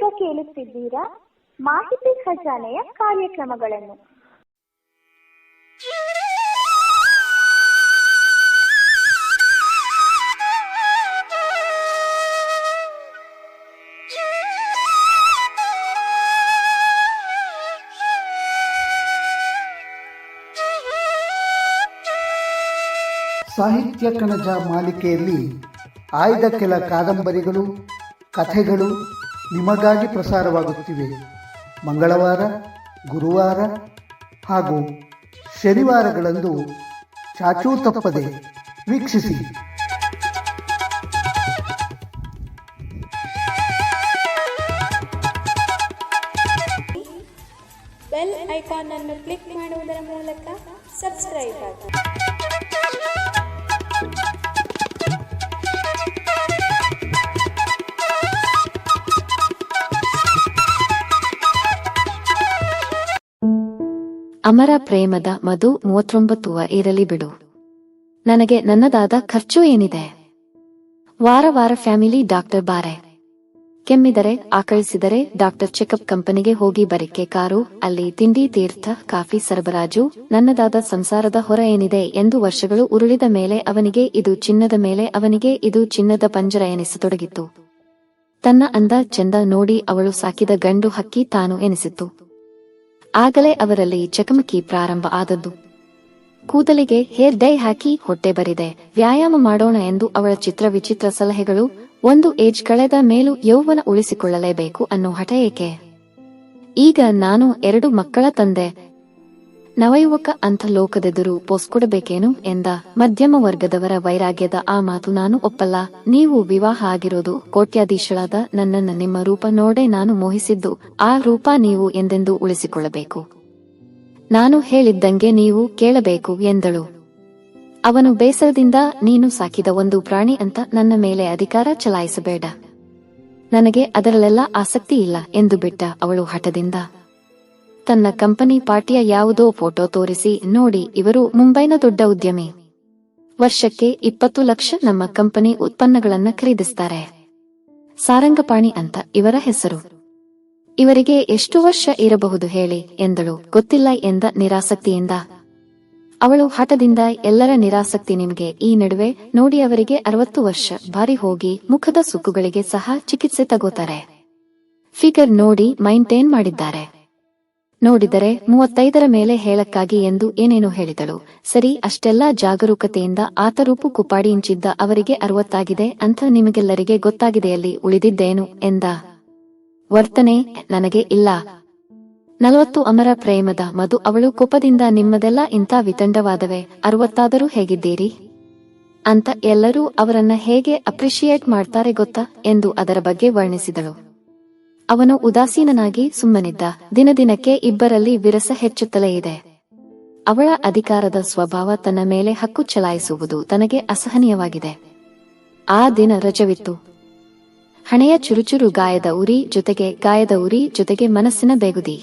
ನೀವೀಗ ಕೇಳುತ್ತಿದ್ದೀರಾ ಮಾಹಿತಿ ಖಜಾನೆಯ ಕಾರ್ಯಕ್ರಮಗಳನ್ನು. ಸಾಹಿತ್ಯ ಕಣಜ ಮಾಲಿಕೆಯಲ್ಲಿ ಆಯ್ದ ಕೆಲ ಕಾದಂಬರಿಗಳು ಕಥೆಗಳು ನಿಮಗಾಗಿ ಪ್ರಸಾರವಾಗುತ್ತಿವೆ. ಮಂಗಳವಾರ, ಗುರುವಾರ ಹಾಗೂ ಶನಿವಾರಗಳಂದು ಚಾಚೂ ತಪ್ಪದೆ ವೀಕ್ಷಿಸಿ. ಬೆಲ್ ಐಕಾನ್ ಅನ್ನು ಕ್ಲಿಕ್ ಮಾಡುವುದರ ಮೂಲಕ ಸಬ್ಸ್ಕ್ರೈಬ್ ಆಗಿ. ಅಮರ ಪ್ರೇಮದ ಮಧು ಮೂವತ್ತೊಂಬತ್ತುವ ಇರಲಿ ಬಿಡು. ನನಗೆ ನನ್ನದಾದ ಖರ್ಚು ಏನಿದೆ? ವಾರ ವಾರ ಫ್ಯಾಮಿಲಿ ಡಾಕ್ಟರ್ ಬಾರೆ. ಕೆಮ್ಮಿದರೆ, ಆಕಳಿಸಿದರೆ ಡಾಕ್ಟರ್ ಚೆಕಪ್ ಕಂಪನಿಗೆ ಹೋಗಿ ಬರಿಕೆ ಕಾರು, ಅಲ್ಲಿ ತಿಂಡಿ, ತೀರ್ಥ, ಕಾಫಿ ಸರಬರಾಜು, ನನ್ನದಾದ ಸಂಸಾರದ ಹೊರ ಏನಿದೆ ಎಂದು ವರ್ಷಗಳು ಉರುಳಿದ ಮೇಲೆ ಅವನಿಗೆ ಇದು ಚಿನ್ನದ ಮೇಲೆ ಅವನಿಗೆ ಇದು ಚಿನ್ನದ ಪಂಜರ ಎನಿಸತೊಡಗಿತ್ತು. ತನ್ನ ಅಂದ ಚೆಂದ ನೋಡಿ ಅವಳು ಸಾಕಿದ ಗಂಡು ಹಕ್ಕಿ ತಾನು ಎನಿಸಿತು ಆಗಲೇ ಅವರಲ್ಲಿ ಚಕಮಕಿ ಪ್ರಾರಂಭ ಆದದ್ದು. ಕೂದಲಿಗೆ ಹೇರ್ ಡೈ ಹಾಕಿ ಹೊಟ್ಟೆ ಬರಿದೆ. ವ್ಯಾಯಾಮ ಮಾಡೋಣ ಎಂದು ಅವಳ ಚಿತ್ರ ವಿಚಿತ್ರ ಸಲಹೆಗಳು ಒಂದು ಏಜ್ ಕಳೆದ ಮೇಲೂ ಯೌವನ ಉಳಿಸಿಕೊಳ್ಳಲೇಬೇಕು ಅನ್ನೋ ಹಠ ಏಕೆ? ಈಗ ನಾನು ಎರಡು ಮಕ್ಕಳ ತಂದೆ. ನವಯುವಕ ಅಂಥ ಲೋಕದೆದುರು ಪೋಸ್ಕೊಡಬೇಕೇನು ಎಂದ ಮಧ್ಯಮ ವರ್ಗದವರ ವೈರಾಗ್ಯದ ಆ ಮಾತು ನಾನು ಒಪ್ಪಲ್ಲ. ನೀವು ವಿವಾಹ ಆಗಿರೋದು ಕೋಟ್ಯಾಧೀಶಳಾದ ನನ್ನನ್ನು ನಿಮ್ಮ ರೂಪ ನೋಡೇ ನಾನು ಮೋಹಿಸಿದ್ದು. ಆ ರೂಪ ನೀವು ಎಂದೆಂದು ಉಳಿಸಿಕೊಳ್ಳಬೇಕು? ನಾನು ಹೇಳಿದ್ದಂಗೆ ನೀವು ಕೇಳಬೇಕು ಎಂದಳು. ಅವನು ಬೇಸರದಿಂದ, ನೀನು ಸಾಕಿದ ಒಂದು ಪ್ರಾಣಿ ಅಂತ ನನ್ನ ಮೇಲೆ ಅಧಿಕಾರ ಚಲಾಯಿಸಬೇಡ. ನನಗೆ ಅದರಲ್ಲೆಲ್ಲ ಆಸಕ್ತಿ ಇಲ್ಲ ಎಂದು ಬಿಟ್ಟ ಅವಳು ಹಠದಿಂದ. ತನ್ನ ಕಂಪನಿ ಪಾರ್ಟಿಯ ಯಾವುದೋ ಫೋಟೋ ತೋರಿಸಿ, ನೋಡಿ, ಇವರು ಮುಂಬೈನ ದೊಡ್ಡ ಉದ್ಯಮಿ. ವರ್ಷಕ್ಕೆ ಇಪ್ಪತ್ತು ಲಕ್ಷ ನಮ್ಮ ಕಂಪನಿ ಉತ್ಪನ್ನಗಳನ್ನ ಖರೀದಿಸ್ತಾರೆ. ಸಾರಂಗಪಾಣಿ ಅಂತ ಇವರ ಹೆಸರು. ಇವರಿಗೆ ಎಷ್ಟು ವರ್ಷ ಇರಬಹುದು ಹೇಳಿ ಎಂದಳು. ಗೊತ್ತಿಲ್ಲ ಎಂದ ನಿರಾಸಕ್ತಿಯಿಂದ. ಅವಳು ಹಠದಿಂದ ಎಲ್ಲರ ನಿರಾಸಕ್ತಿ ನಿಮಗೆ ಈ ನಡುವೆ ನೋಡಿ ಅವರಿಗೆ ಅರವತ್ತು ವರ್ಷ ಬಾರಿ ಹೋಗಿ ಮುಖದ ಸುಕ್ಕುಗಳಿಗೆ ಸಹ ಚಿಕಿತ್ಸೆ ತಗೋತಾರೆ. ಫಿಗರ್ ನೋಡಿ ಮೈಂಟೈನ್ ಮಾಡಿದ್ದಾರೆ. ನೋಡಿದರೆ ಮೂವತ್ತೈದರ ಮೇಲೆ ಹೇಳಕ್ಕಾಗಿ ಎಂದು ಏನೇನೋ ಹೇಳಿದಳು. ಸರಿ, ಅಷ್ಟೆಲ್ಲಾ ಜಾಗರೂಕತೆಯಿಂದ ಆತ ರೂಪು ಕುಪಾಡಿ ಇಂಚಿದ್ದ ಅವರಿಗೆ ಅರವತ್ತಾಗಿದೆ ಅಂತ ನಿಮಗೆಲ್ಲರಿಗೆ ಗೊತ್ತಾಗಿದೆಯಲ್ಲಿ ಉಳಿದಿದ್ದೇನು ಎಂದ. ವರ್ತನೆ, ನನಗೆ ಇಲ್ಲ. ನಲವತ್ತು ಅಮರ ಪ್ರೇಮದ ಮಧು ಅವಳು ಕೋಪದಿಂದ ನಿಮ್ಮದೆಲ್ಲ ಇಂಥ ವಿತಂಡವಾದವೆ, ಅರವತ್ತಾದರೂ ಹೇಗಿದ್ದೀರಿ? ಅಂತ ಎಲ್ಲರೂ ಅವರನ್ನ ಹೇಗೆ ಅಪ್ರಿಶಿಯೇಟ್ ಮಾಡ್ತಾರೆ ಗೊತ್ತಾ? ಎಂದು ಅದರ ಬಗ್ಗೆ ವರ್ಣಿಸಿದಳು. ಅವನು ಉದಾಸೀನನಾಗಿ ಸುಮ್ಮನಿದ್ದ. ದಿನದಿನಕ್ಕೆ ಇಬ್ಬರಲ್ಲಿ ವಿರಸ ಹೆಚ್ಚುತ್ತಲೇ ಇದೆ. ಅವಳ ಅಧಿಕಾರದ ಸ್ವಭಾವ ತನ್ನ ಮೇಲೆ ಹಕ್ಕು ಚಲಾಯಿಸುವುದು ತನಗೆ ಅಸಹನೀಯವಾಗಿದೆ. ಆ ದಿನ ರಜವಿತ್ತು. ಹಣೆಯ ಚುರುಚುರು ಗಾಯದ ಉರಿ ಜೊತೆಗೆ ಗಾಯದ ಉರಿ ಜೊತೆಗೆ ಮನಸ್ಸಿನ ಬೇಗುದಿ.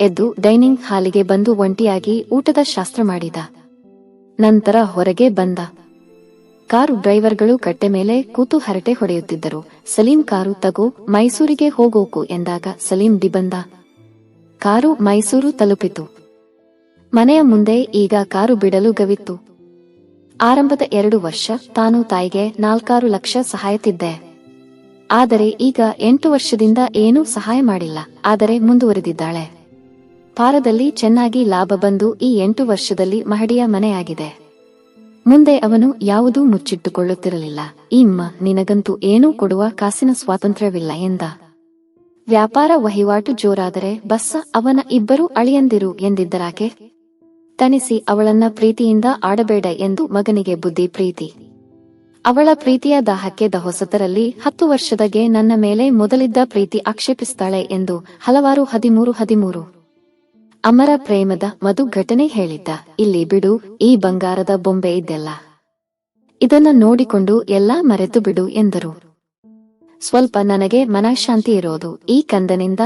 ಎದ್ದು ಡೈನಿಂಗ್ ಹಾಲಿಗೆ ಬಂದು ಒಂಟಿಯಾಗಿ ಊಟದ ಶಾಸ್ತ್ರ ಮಾಡಿದ. ನಂತರ ಹೊರಗೆ ಬಂದ. ಕಾರು ಡ್ರೈವರ್ಗಳು ಕಟ್ಟೆ ಮೇಲೆ ಕೂತು ಹರಟೆ ಹೊಡೆಯುತ್ತಿದ್ದರು. ಸಲೀಂ ಕಾರು, ತಗೋ, ಮೈಸೂರಿಗೆ ಹೋಗೋಕು ಎಂದಾಗ ಸಲೀಂ ಡಿಬಂದ ಕಾರು ಮೈಸೂರು ತಲುಪಿತು. ಮನೆಯ ಮುಂದೆ ಈಗ ಕಾರು ಬಿಡಲು ಗವಿತ್ತು. ಆರಂಭದ ಎರಡು ವರ್ಷ ತಾನು ತಾಯಿಗೆ ನಾಲ್ಕಾರು ಲಕ್ಷ ಸಹಾಯತಿದ್ದೆ ಆದರೆ ಈಗ ಎಂಟು ವರ್ಷದಿಂದ ಏನೂ ಸಹಾಯ ಮಾಡಿಲ್ಲ. ಆದರೆ ಮುಂದುವರೆದಿದ್ದಾಳೆ. ಪಾರದಲ್ಲಿ ಚೆನ್ನಾಗಿ ಲಾಭ ಬಂದು ಈ ಎಂಟು ವರ್ಷದಲ್ಲಿ ಮಹಡಿಯ ಮನೆಯಾಗಿದೆ. ಮುಂದೆ ಅವನು ಯಾವುದೂ ಮುಚ್ಚಿಟ್ಟುಕೊಳ್ಳುತ್ತಿರಲಿಲ್ಲ. ಇಮ್ಮ, ನಿನಗಂತೂ ಏನೂ ಕೊಡುವ ಕಾಸಿನ ಸ್ವಾತಂತ್ರ್ಯವಿಲ್ಲ ಎಂದ. ವ್ಯಾಪಾರ ವಹಿವಾಟು ಜೋರಾದರೆ ಬಸ್ಸ ಅವನ ಇಬ್ಬರು ಅಳಿಯಂದಿರು ಎಂದಿದ್ದರಾಕೆ? ತಣಿಸಿ ಅವಳನ್ನ ಪ್ರೀತಿಯಿಂದ ಆಡಬೇಡ ಎಂದು ಮಗನಿಗೆ ಬುದ್ಧಿ ಪ್ರೀತಿ. ಅವಳ ಪ್ರೀತಿಯ ದಾಹಕ್ಕೆ ದಹೊಸತರಲ್ಲಿ ಹತ್ತು ವರ್ಷದಗೆ ನನ್ನ ಮೇಲೆ ಮೊದಲಿದ್ದ ಪ್ರೀತಿ ಆಕ್ಷೇಪಿಸ್ತಾಳೆ ಎಂದು ಹಲವಾರು ಹದಿಮೂರು ಹದಿಮೂರು. ಅಮರ ಪ್ರೇಮದ ಮಧು ಘಟನೆ ಹೇಳಿದ್ದ. ಇಲ್ಲಿ ಬಿಡು, ಈ ಬಂಗಾರದ ಬೊಂಬೆ ಇದ್ದೆಲ್ಲ ಇದನ್ನ ನೋಡಿಕೊಂಡು ಎಲ್ಲಾ ಮರೆತು ಬಿಡು ಎಂದರು. ಸ್ವಲ್ಪ ನನಗೆ ಮನಃಶಾಂತಿ ಇರೋದು, ಈ ಕಂದನಿಂದ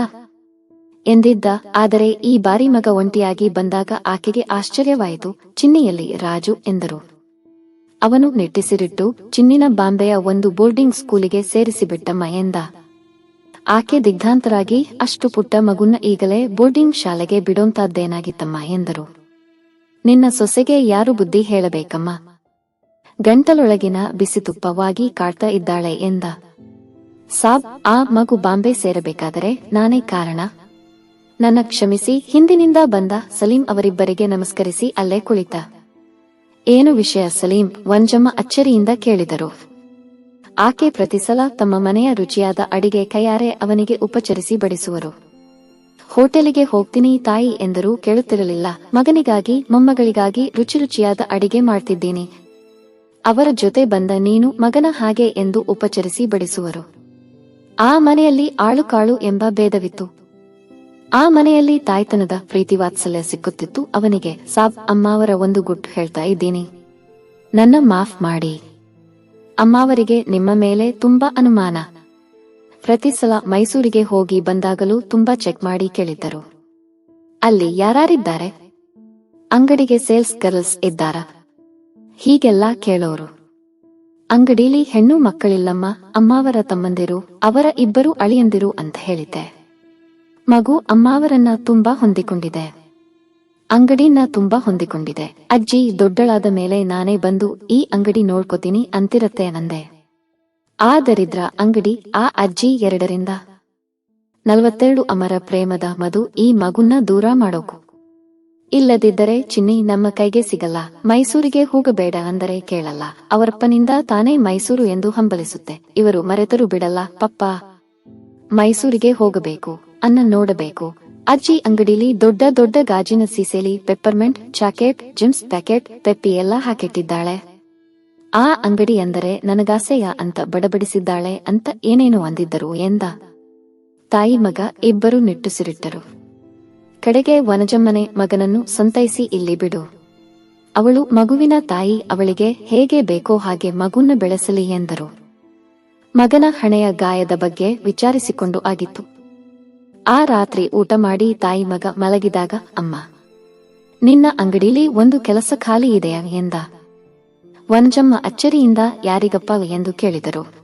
ಎಂದಿದ್ದ. ಆದರೆ ಈ ಬಾರಿ ಮಗ ಒಂಟಿಯಾಗಿ ಬಂದಾಗ ಆಕೆಗೆ ಆಶ್ಚರ್ಯವಾಯಿತು. ಚಿನ್ನಿಯಲ್ಲಿ ರಾಜು ಎಂದರು. ಅವನು ನಿಟ್ಟಿಸಿರಿಟ್ಟು, ಚಿನ್ನಿನ ಬಾಂಬೆಯ ಒಂದು ಬೋರ್ಡಿಂಗ್ ಸ್ಕೂಲಿಗೆ ಸೇರಿಸಿಬಿಟ್ಟಮ್ಮ ಎಂದ ಆಕೆ ದಿಗ್ಧಾಂತರಾಗಿ, ಅಷ್ಟು ಪುಟ್ಟ ಮಗುನ ಈಗಲೇ ಬೋರ್ಡಿಂಗ್ ಶಾಲೆಗೆ ಬಿಡೋಂತಾದ್ದೇನಾಗಿತ್ತಮ್ಮ ಎಂದರು. ನಿನ್ನ ಸೊಸೆಗೆ ಯಾರು ಬುದ್ಧಿ ಹೇಳಬೇಕಮ್ಮ? ಗಂಟಲೊಳಗಿನ ಬಿಸಿತುಪ್ಪವಾಗಿ ಕಾಡ್ತಾ ಇದ್ದಾಳೆ ಎಂದ. ಸಾಬ್, ಆ ಮಗು ಬಾಂಬೆ ಸೇರಬೇಕಾದರೆ ನಾನೇ ಕಾರಣ. ನನ್ನ ಕ್ಷಮಿಸಿ, ಹಿಂದಿನಿಂದ ಬಂದ ಸಲೀಂ ಅವರಿಬ್ಬರಿಗೆ ನಮಸ್ಕರಿಸಿ ಅಲ್ಲೇ ಕುಳಿತ. ಏನು ವಿಷಯ ಸಲೀಂ? ವಂಜಮ್ಮ ಅಚ್ಚರಿಯಿಂದ ಕೇಳಿದರು. ಆಕೆ ಪ್ರತಿಸಲ ತಮ್ಮ ಮನೆಯ ರುಚಿಯಾದ ಅಡಿಗೆ ಕೈಯಾರೆ ಅವನಿಗೆ ಉಪಚರಿಸಿ ಬಡಿಸುವರು. ಹೋಟೆಲಿಗೆ ಹೋಗ್ತೀನಿ ತಾಯಿ ಎಂದರೂ ಕೇಳುತ್ತಿರಲಿಲ್ಲ. ಮಗನಿಗಾಗಿ, ಮೊಮ್ಮಗಳಿಗಾಗಿ ರುಚಿ ರುಚಿಯಾದ ಅಡಿಗೆ ಮಾಡ್ತಿದ್ದೀನಿ. ಅವರ ಜೊತೆ ಬಂದ ನೀನು ಮಗನ ಹಾಗೆ ಎಂದು ಉಪಚರಿಸಿ ಬಡಿಸುವರು. ಆ ಮನೆಯಲ್ಲಿ ಆಳು ಕಾಳು ಎಂಬ ಭೇದವಿತ್ತು. ಆ ಮನೆಯಲ್ಲಿ ತಾಯ್ತನದ ಪ್ರೀತಿ ವಾತ್ಸಲ್ಯ ಸಿಕ್ಕುತ್ತಿತ್ತು. ಅವನಿಗೆ, ಸಾಬ್ ಅಮ್ಮಾವರ ಒಂದು ಗುಟ್ಟು ಹೇಳ್ತಾ ಇದ್ದೀನಿ. ನನ್ನ ಮಾಫ್ ಮಾಡಿ. ಅಮ್ಮಾವರಿಗೆ ನಿಮ್ಮ ಮೇಲೆ ತುಂಬಾ ಅನುಮಾನ. ಪ್ರತಿ ಸಲ ಮೈಸೂರಿಗೆ ಹೋಗಿ ಬಂದಾಗಲೂ ತುಂಬಾ ಚೆಕ್ ಮಾಡಿ ಕೇಳಿದ್ದರು. ಅಲ್ಲಿ ಯಾರಾರಿದ್ದಾರೆ? ಅಂಗಡಿಗೆ ಸೇಲ್ಸ್ ಗರ್ಲ್ಸ್ ಇದ್ದಾರ? ಹೀಗೆಲ್ಲ ಕೇಳೋರು. ಅಂಗಡಿಲಿ ಹೆಣ್ಣು ಮಕ್ಕಳಿಲ್ಲಮ್ಮ, ಅಮ್ಮಾವರ ತಮ್ಮಂದಿರು, ಅವರ ಇಬ್ಬರು ಅಳಿಯಂದಿರು ಅಂತ ಹೇಳಿದ್ದೆ. ಮಗು ಅಮ್ಮಾವರನ್ನ ತುಂಬಾ ಹೊಂದಿಕೊಂಡಿದೆ. ಅಂಗಡಿನ ತುಂಬಾ ಹೊಂದಿಕೊಂಡಿದೆ. ಅಜ್ಜಿ ದೊಡ್ಡಳಾದ ಮೇಲೆ ನಾನೇ ಬಂದು ಈ ಅಂಗಡಿ ನೋಡ್ಕೋತೀನಿ ಅಂತಿರತ್ತೆ ನಂದೆ. ಆ ದರಿದ್ರ ಅಂಗಡಿ ಆ ಅಜ್ಜಿ ಎರಡರಿಂದ ನಲವತ್ತೆರಡು ಅಮರ ಪ್ರೇಮದ ಮಧು ಈ ಮಗುನ್ನ ದೂರ ಮಾಡೋಕು. ಇಲ್ಲದಿದ್ದರೆ ಚಿನ್ನಿ ನಮ್ಮ ಕೈಗೆ ಸಿಗಲ್ಲ. ಮೈಸೂರಿಗೆ ಹೋಗಬೇಡ ಅಂದರೆ ಕೇಳಲ್ಲ. ಅವರಪ್ಪನಿಂದ ತಾನೇ ಮೈಸೂರು ಎಂದು ಹಂಬಲಿಸುತ್ತೆ. ಇವರು ಮರೆತರು ಬಿಡಲ್ಲ. ಪಪ್ಪ, ಮೈಸೂರಿಗೆ ಹೋಗಬೇಕು. ಅನ್ನ ನೋಡಬೇಕು. ಅಜ್ಜಿ ಅಂಗಡಿಲಿ ದೊಡ್ಡ ದೊಡ್ಡ ಗಾಜಿನ ಸೀಸೆಲಿ peppermint chocolate Gems packet, Peppy ಎಲ್ಲ ಹಾಕಿಟ್ಟಿದ್ದಾಳೆ. ಆ ಅಂಗಡಿ ಅಂದರೆ ನನಗಾಸೆಯ ಅಂತ ಬಡಬಡಿಸಿದ್ದಾಳೆ ಅಂತ ಏನೇನು ಅಂದಿದ್ದರು ಎಂದ. ತಾಯಿ ಮಗ ಇಬ್ಬರು ನಿಟ್ಟುಸಿರಿಟ್ಟರು. ಕಡೆಗೆ ವನಜಮ್ಮನೆ ಮಗನನ್ನು ಸಂತೈಸಿ ಇಲ್ಲಿ ಬಿಡು. ಅವಳು ಮಗುವಿನ ತಾಯಿ ಅವಳಿಗೆ ಹೇಗೆ ಬೇಕೋ ಹಾಗೆ ಮಗುನ್ನ ಬೆಳೆಸಲಿ ಎಂದರು. ಮಗನ ಹಣೆಯ ಗಾಯದ ಬಗ್ಗೆ ವಿಚಾರಿಸಿಕೊಂಡು ಆಗಿತ್ತು. ಆ ರಾತ್ರಿ ಊಟ ಮಾಡಿ ತಾಯಿ ಮಗ ಮಲಗಿದಾಗ, ಅಮ್ಮ, ನಿನ್ನ ಅಂಗಡಿಲಿ ಒಂದು ಕೆಲಸ ಖಾಲಿ ಇದೆಯಾ ಎಂದ. ವನಜಮ್ಮ ಅಚ್ಚರಿಯಿಂದ ಯಾರಿಗಪ್ಪ ಎಂದು ಕೇಳಿದರು.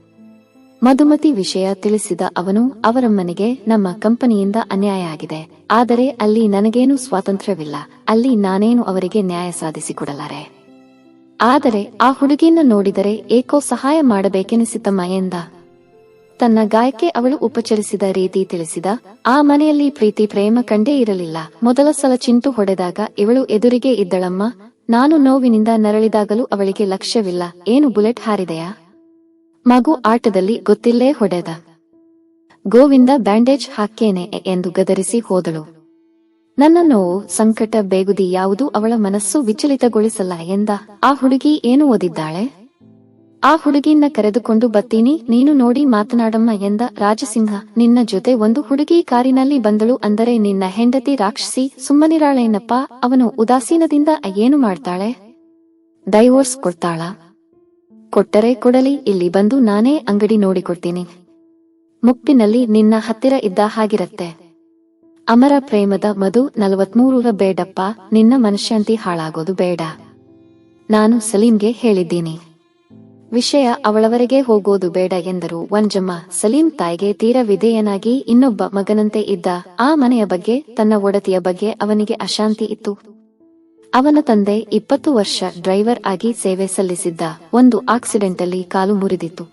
ಮಧುಮತಿ ವಿಷಯ ತಿಳಿಸಿದ ಅವನು ಅವರಮ್ಮನಿಗೆ ನಮ್ಮ ಕಂಪನಿಯಿಂದ ಅನ್ಯಾಯ ಆಗಿದೆ. ಆದರೆ ಅಲ್ಲಿ ನನಗೇನು ಸ್ವಾತಂತ್ರ್ಯವಿಲ್ಲ. ಅಲ್ಲಿ ನಾನೇನು ಅವರಿಗೆ ನ್ಯಾಯ ಸಾಧಿಸಿಕೊಡಲಾರೆ. ಆದರೆ ಆ ಹುಡುಗಿಯನ್ನು ನೋಡಿದರೆ ಏಕೋ ಸಹಾಯ ಮಾಡಬೇಕೆನಿಸಿತಮ್ಮ ಎಂದ. ತನ್ನ ಗಾಯಕ್ಕೆ ಅವಳು ಉಪಚರಿಸಿದ ರೀತಿ ತಿಳಿಸಿದ, ಆ ಮನೆಯಲ್ಲಿ ಪ್ರೀತಿ ಪ್ರೇಮ ಕಂಡೇ ಇರಲಿಲ್ಲ. ಮೊದಲ ಸಲ ಚಿಂಟು ಹೊಡೆದಾಗ ಇವಳು ಎದುರಿಗೆ ಇದ್ದಳಮ್ಮ, ನಾನು ನೋವಿನಿಂದ ನರಳಿದಾಗಲೂ ಅವಳಿಗೆ ಲಕ್ಷ್ಯವಿಲ್ಲ. ಏನು ಬುಲೆಟ್ ಹಾರಿದೆಯಾ? ಮಗು ಆಟದಲ್ಲಿ ಗೊತ್ತಿಲ್ಲೇ ಹೊಡೆದ. ಗೋವಿಂದ ಬ್ಯಾಂಡೇಜ್ ಹಾಕೇನೆ ಎಂದು ಗದರಿಸಿ ಹೋದಳು. ನನ್ನ ನೋವು, ಸಂಕಟ, ಬೇಗುದಿ ಯಾವುದೂ ಅವಳ ಮನಸ್ಸು ವಿಚಲಿತಗೊಳಿಸಲ್ಲ ಎಂದ. ಆ ಹುಡುಗಿ ಏನು ಓದಿದ್ದಾಳೆ? ಆ ಹುಡುಗಿಯನ್ನ ಕರೆದುಕೊಂಡು ಬತ್ತೀನಿ. ನೀನು ನೋಡಿ ಮಾತನಾಡಮ್ಮ ಎಂದ ರಾಜಸಿಂಹ. ನಿನ್ನ ಜೊತೆ ಒಂದು ಹುಡುಗಿ ಕಾರಿನಲ್ಲಿ ಬಂದಳು ಅಂದರೆ ನಿನ್ನ ಹೆಂಡತಿ ರಾಕ್ಷಸಿ ಸುಮ್ಮನಿರಾಳೇನಪ್ಪ? ಅವನು ಉದಾಸೀನದಿಂದ ಏನು ಮಾಡ್ತಾಳೆ? ಡೈವೋರ್ಸ್ ಕೊಡ್ತಾಳ? ಕೊಟ್ಟರೆ ಕೊಡಲಿ, ಇಲ್ಲಿ ಬಂದು ನಾನೇ ಅಂಗಡಿ ನೋಡಿಕೊಡ್ತೀನಿ. ಮುಪ್ಪಿನಲ್ಲಿ ನಿನ್ನ ಹತ್ತಿರ ಇದ್ದ ಹಾಗಿರತ್ತೆ. ಅಮರ ಪ್ರೇಮದ ಮಧು ನಲವತ್ಮೂರರ ಬೇಡಪ್ಪ. ನಿನ್ನ ಮನಶಾಂತಿ ಹಾಳಾಗೋದು ಬೇಡ. ನಾನು ಸಲೀಂಗೆ ಹೇಳಿದ್ದೀನಿ. ವಿಷಯ ಅವಳವರೆಗೆ ಹೋಗೋದು ಬೇಡ ಎಂದರು. ವಂಜಮ್ಮ ಸಲೀಂ ತಾಯಿಗೆ ತೀರ ವಿಧೇಯನಾಗಿ ಇನ್ನೊಬ್ಬ ಮಗನಂತೆ ಇದ್ದ ಆ ಮನೆಯ ಬಗ್ಗೆ, ತನ್ನ ಒಡತಿಯ ಬಗ್ಗೆ ಅವನಿಗೆ ಅಶಾಂತಿ ಇತ್ತು. ಅವನ ತಂದೆ ಇಪ್ಪತ್ತು ವರ್ಷ ಡ್ರೈವರ್ ಆಗಿ ಸೇವೆ ಸಲ್ಲಿಸಿದ್ದ ಒಂದು ಆಕ್ಸಿಡೆಂಟಲ್ಲಿ ಕಾಲು ಮುರಿದಿತ್ತು.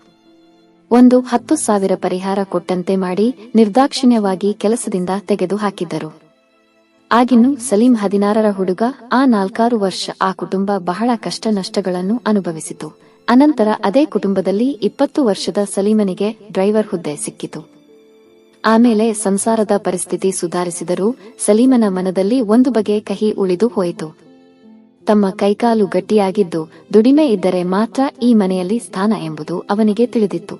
ಒಂದು ಹತ್ತು ಸಾವಿರ ಪರಿಹಾರ ಕೊಟ್ಟಂತೆ ಮಾಡಿ ನಿರ್ದಾಕ್ಷಿಣ್ಯವಾಗಿ ಕೆಲಸದಿಂದ ತೆಗೆದು ಹಾಕಿದ್ದರು. ಆಗಿನ್ನು ಸಲೀಂ ಹದಿನಾರರ ಹುಡುಗ ಆ ನಾಲ್ಕಾರು ವರ್ಷ ಆ ಕುಟುಂಬ ಬಹಳ ಕಷ್ಟ ನಷ್ಟಗಳನ್ನು ಅನುಭವಿಸಿತು. ಅನಂತರ ಅದೇ ಕುಟುಂಬದಲ್ಲಿ ಇಪ್ಪತ್ತು ವರ್ಷದ ಸಲೀಮನಿಗೆ ಡ್ರೈವರ್ ಹುದ್ದೆ ಸಿಕ್ಕಿತು. ಆಮೇಲೆ ಸಂಸಾರದ ಪರಿಸ್ಥಿತಿ ಸುಧಾರಿಸಿದರೂ ಸಲೀಮನ ಮನದಲ್ಲಿ ಒಂದು ಬಗೆ ಕಹಿ ಉಳಿದು ಹೋಯಿತು. ತಮ್ಮ ಕೈಕಾಲು ಗಟ್ಟಿಯಾಗಿದ್ದು ದುಡಿಮೆ ಇದ್ದರೆ ಮಾತ್ರ ಈ ಮನೆಯಲ್ಲಿ ಸ್ಥಾನ ಎಂಬುದು ಅವನಿಗೆ ತಿಳಿದಿತ್ತು.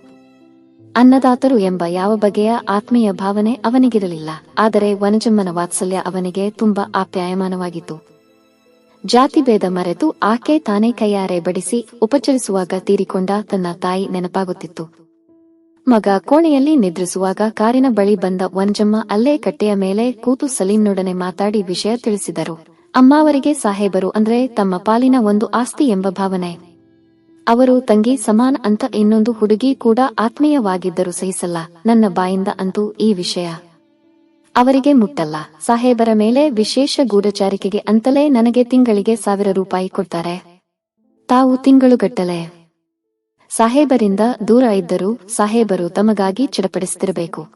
ಅನ್ನದಾತರು ಎಂಬ ಯಾವ ಬಗೆಯ ಆತ್ಮೀಯ ಭಾವನೆ ಅವನಿಗಿರಲಿಲ್ಲ, ಆದರೆ ವನಜಮ್ಮನ ವಾತ್ಸಲ್ಯ ಅವನಿಗೆ ತುಂಬಾ ಆಪ್ಯಾಯಮಾನವಾಗಿತ್ತು. ಜಾತಿಭೇದ ಮರೆತು ಆಕೆ ತಾನೇ ಕೈಯಾರೆ ಬಡಿಸಿ ಉಪಚರಿಸುವಾಗ ತೀರಿಕೊಂಡ ತನ್ನ ತಾಯಿ ನೆನಪಾಗುತ್ತಿತ್ತು. ಮಗ ಕೋಣೆಯಲ್ಲಿ ನಿದ್ರಿಸುವಾಗ ಕಾರಿನ ಬಳಿ ಬಂದ ವಂಜಮ್ಮ ಅಲ್ಲೇ ಕಟ್ಟೆಯ ಮೇಲೆ ಕೂತು ಸಲೀಂನೊಡನೆ ಮಾತಾಡಿ ವಿಷಯ ತಿಳಿಸಿದರು. ಅಮ್ಮಾವರಿಗೆ ಸಾಹೇಬರು ಅಂದ್ರೆ ತಮ್ಮ ಪಾಲಿನ ಒಂದು ಆಸ್ತಿ ಎಂಬ ಭಾವನೆ. ಅವರು ತಂಗಿ ಸಮಾನ ಅಂತ ಇನ್ನೊಂದು ಹುಡುಗಿ ಕೂಡ ಆತ್ಮೀಯವಾಗಿದ್ದರೂ ಸಹಿಸಲ್ಲ. ನನ್ನ ಬಾಯಿಂದ ಅಂತೂ ಈ ವಿಷಯ. ಅವರಿಗೆ ಮುಟ್ಟಲ್ಲ. ಸಾಹೇಬರ ಮೇಲೆ ವಿಶೇಷ ಗೂಢಚಾರಿಕೆಗೆ ಅಂತಲೇ ನನಗೆ ತಿಂಗಳಿಗೆ ಸಾವಿರ ರೂಪಾಯಿ ಕೊಡ್ತಾರೆ. ತಾವು ತಿಂಗಳುಗಟ್ಟಲೆ. ಸಾಹೇಬರಿಂದ ದೂರ ಇದ್ದರೂ ಸಾಹೇಬರು ತಮಗಾಗಿ ಚಿಡಪಡಿಸುತ್ತಿರಬೇಕು.